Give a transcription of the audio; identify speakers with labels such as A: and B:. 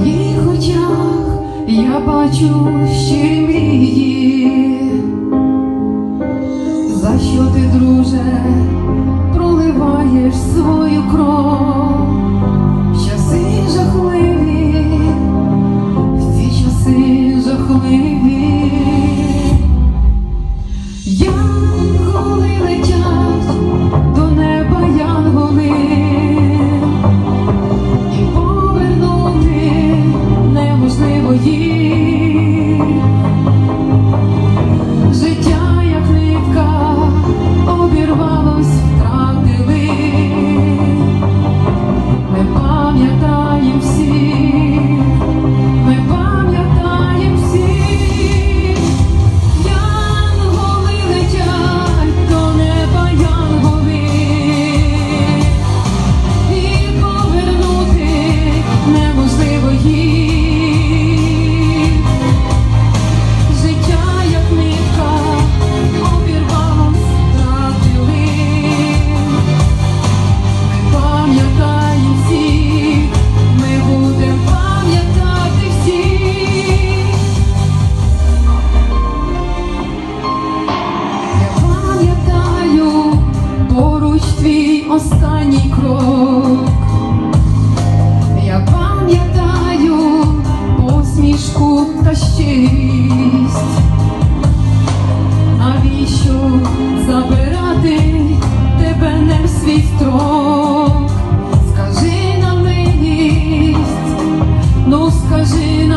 A: твоїх очах я бачу щирі мрії, за що ти, друже, проливаєш свою кров, часи жахливі, в ці часи. останній крок, я пам'ятаю посмішку та щирість, навіщо забирати тебе не в свій строк? Скажи на милість, ну скажи.